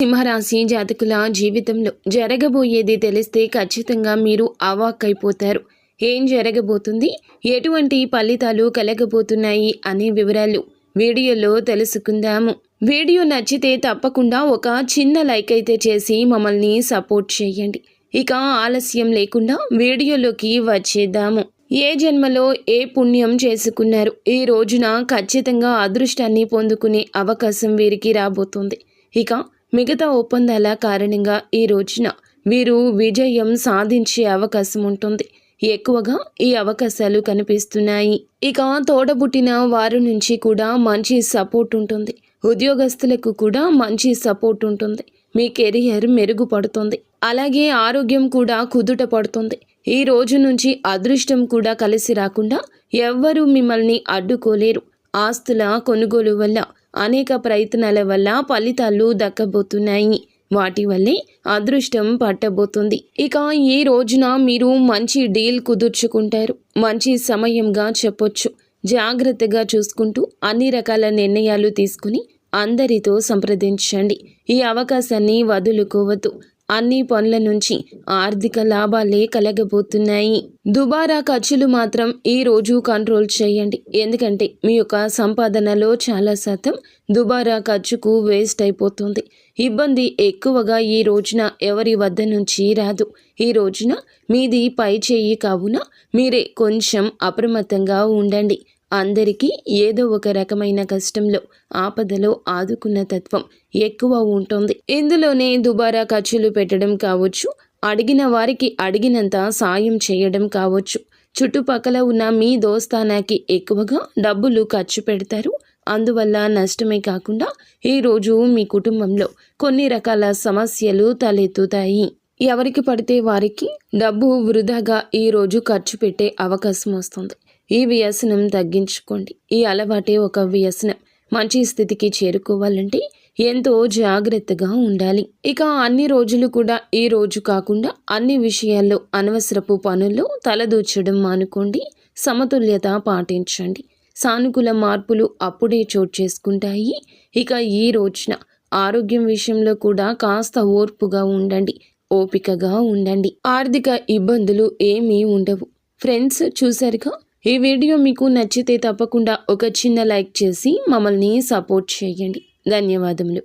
సింహరాశి జాతకుల జీవితంలో జరగబోయేది తెలిస్తే ఖచ్చితంగా మీరు అవాక్కైపోతారు. ఏం జరగబోతుంది? ఎటువంటి ఫలితాలు కలగబోతున్నాయి అనే వివరాలు వీడియోలో తెలుసుకుందాము. వీడియో నచ్చితే తప్పకుండా ఒక చిన్న లైక్ అయితే చేసి మమ్మల్ని సపోర్ట్ చేయండి. ఇక ఆలస్యం లేకుండా వీడియోలోకి వచ్చేద్దాము. ఏ జన్మలో ఏ పుణ్యం చేసుకున్నారు? ఈ రోజున ఖచ్చితంగా అదృష్టాన్ని పొందుకునే అవకాశం వీరికి రాబోతుంది. ఇక మిగతా ఒప్పందాల కారణంగా ఈ రోజున వీరు విజయం సాధించే అవకాశం ఉంటుంది. ఎక్కువగా ఈ అవకాశాలు కనిపిస్తున్నాయి. ఇక తోడబుట్టిన వారి నుంచి కూడా మంచి సపోర్ట్ ఉంటుంది. ఉద్యోగస్తులకు కూడా మంచి సపోర్ట్ ఉంటుంది. మీ కెరియర్ మెరుగుపడుతుంది. అలాగే ఆరోగ్యం కూడా కుదుట పడుతుంది. ఈ రోజు నుంచి అదృష్టం కూడా కలిసి రాకుండా ఎవ్వరూ మిమ్మల్ని అడ్డుకోలేరు. ఆస్తుల కొనుగోలు వల్ల అనేక ప్రయత్నాల వల్ల ఫలితాలు దక్కబోతున్నాయి. వాటి వల్లే అదృష్టం పట్టబోతుంది. ఇక ఈ రోజున మీరు మంచి డీల్ కుదుర్చుకుంటారు. మంచి సమయంగా చెప్పొచ్చు. జాగ్రత్తగా చూసుకుంటూ అన్ని రకాల నిర్ణయాలు తీసుకుని అందరితో సంప్రదించండి. ఈ అవకాశాన్ని వదులుకోవద్దు. అన్ని పనుల నుంచి ఆర్థిక లాభాలే కలగబోతున్నాయి. దుబారా ఖర్చులు మాత్రం ఈ రోజు కంట్రోల్ చేయండి. ఎందుకంటే మీ యొక్క సంపాదనలో చాలా శాతం దుబారా ఖర్చుకు వేస్ట్ అయిపోతుంది. ఇబ్బంది ఎక్కువగా ఈ రోజున ఎవరి వద్ద నుంచి రాదు. ఈ రోజున మీది పై చేయి కావున మీరే కొంచెం అప్రమత్తంగా ఉండండి. అందరికీ ఏదో ఒక రకమైన కష్టంలో ఆపదలో ఆదుకున్న తత్వం ఎక్కువ ఉంటుంది. ఇందులోనే దుబారా ఖర్చులు పెట్టడం కావచ్చు అడిగిన వారికి అడిగినంత సాయం చేయడం కావచ్చు. చుట్టుపక్కల ఉన్న మీ దోస్తానాకి ఎక్కువగా డబ్బులు ఖర్చు పెడతారు. అందువల్ల నష్టమే కాకుండా ఈరోజు మీ కుటుంబంలో కొన్ని రకాల సమస్యలు తలెత్తుతాయి. ఎవరికి పడితే వారికి డబ్బు వృధాగా ఈరోజు ఖర్చు పెట్టే అవకాశం వస్తుంది. ఈ వ్యసనం తగ్గించుకోండి. ఈ అలవాటే ఒక వ్యసనం. మంచి స్థితికి చేరుకోవాలంటే ఎంతో జాగ్రత్తగా ఉండాలి. ఇక అన్ని రోజులు కూడా ఈ రోజు కాకుండా అన్ని విషయాల్లో అనవసరపు పనుల్లో తలదూర్చడం మానుకోండి. సమతుల్యత పాటించండి. సానుకూల మార్పులు అప్పుడే చోటు చేసుకుంటాయి. ఇక ఈ రోజున ఆరోగ్యం విషయంలో కూడా కాస్త ఓర్పుగా ఉండండి. ఓపికగా ఉండండి. ఆర్థిక ఇబ్బందులు ఏమీ ఉండవు. ఫ్రెండ్స్ చూసారుగా ఈ వీడియో మీకు నచ్చితే తప్పకుండా ఒక చిన్న లైక్ చేసి మమ్మల్ని సపోర్ట్ చేయండి. ధన్యవాదములు.